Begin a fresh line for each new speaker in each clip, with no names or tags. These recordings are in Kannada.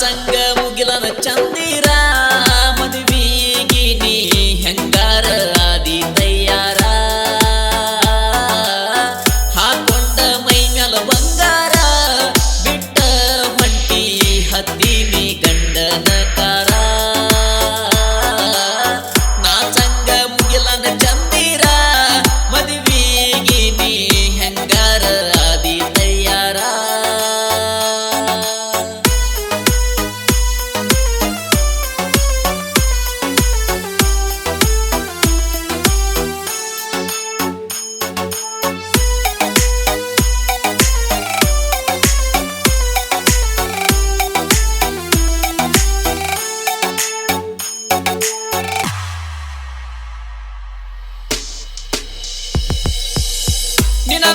ಸಂಗ ಮುಗಿಲನ ಚಂದ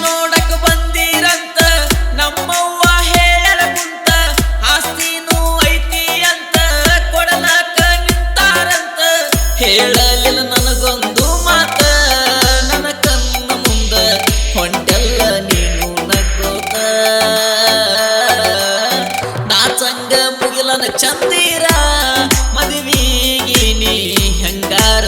ನೋಡಕ್ ಬಂದಿರಂತ, ನಮ್ಮವ್ವ ಹೇಳಲ ಕುಂತ,
ಆಸ್ತಿನೂ
ಐತಿ ಅಂತ
ಕೊಡಲಾಕ ನಿಂತಾರಂತ. ಹೇಳಲಿಲ್ಲ ನನಗೊಂದು ಮಾತ, ನನ್ನ ಕನ್ನ ಮುಂದ ಹೊಂಟಲ್ಲ ನೀನು ನಗೋತ ನಾ ಚಂಗ ಮುಗಿಲನ ಚಂದಿರ, ಮದುವಿಗೆ ನೀ ಹೆಂಗಾರ?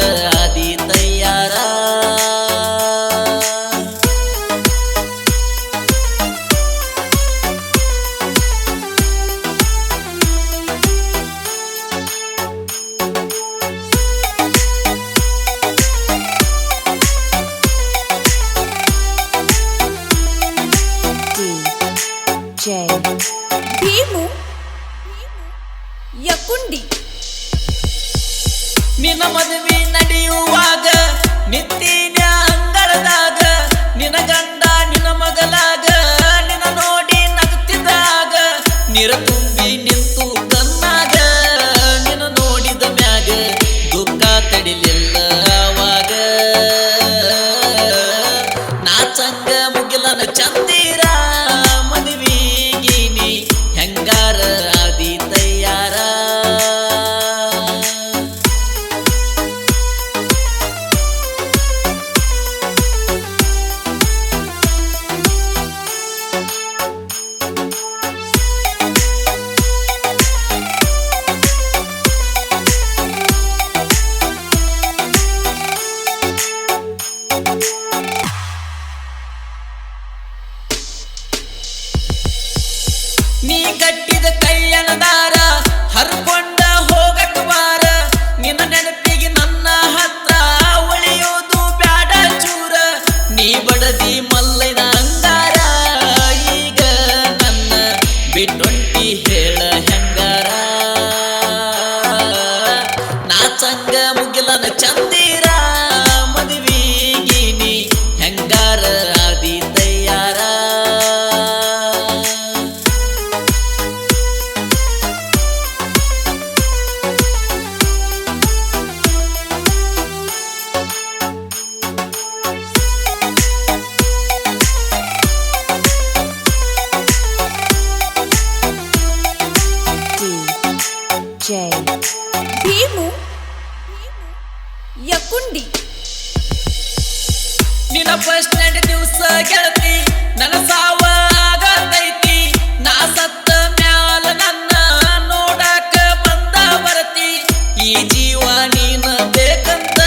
ನಿನ್ನ ಮದುವೆ ನಡೆಯುವಾಗ ನಿತ್ತಿನ ಕಟ್ಟಿದ ಕೈಯನ ದಾರ, ಹರ್ಕೊಂಡ ಹೋಗಟ್ ಬಾರ ನಿನ್ನ ನೆನಪಿಗೆ ನನ್ನ ಹತ್ರ ಉಳಿಯೋದು ಬ್ಯಾಡ ಚೂರ. ನೀ ಬಡದಿ ಮಲ್ಲೈನ ಅಂಗಾರ, ಈಗ ನನ್ನ ಬಿಟ್ಟೊಂಟಿ ಹೇಳ ಹೆಂಗಾರ. ನಾ ಚಂಗ ಮುಗಿಲನ ಚಂದಿರ.
DJ
ಭೀಮು ಯಕುಂಡಿ
ನಿನ್ನ ಫಸ್ಟ್ ನೈಟ್ ದಿವಸ ಗೆಳತಿ ನನ್ನ ಸಾವ ಆಗತೈತಿ ನಾ ಸತ್ತ ಮ್ಯಾಲ ನನ್ನ ನೋಡಾಕ ಬಂದ ಬರತಿ ಈ ಜೀವ ನೀನ ಬೇಕಂತ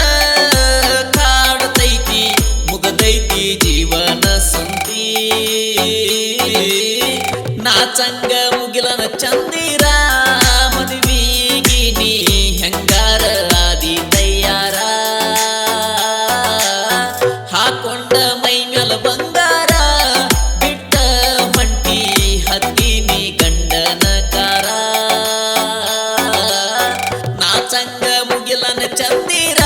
ಕಾಡತೈತಿ ಮುಗದೈತಿ ಜೀವನ ಸಂತಿ ನಾಚಂಗ நான் சந்திர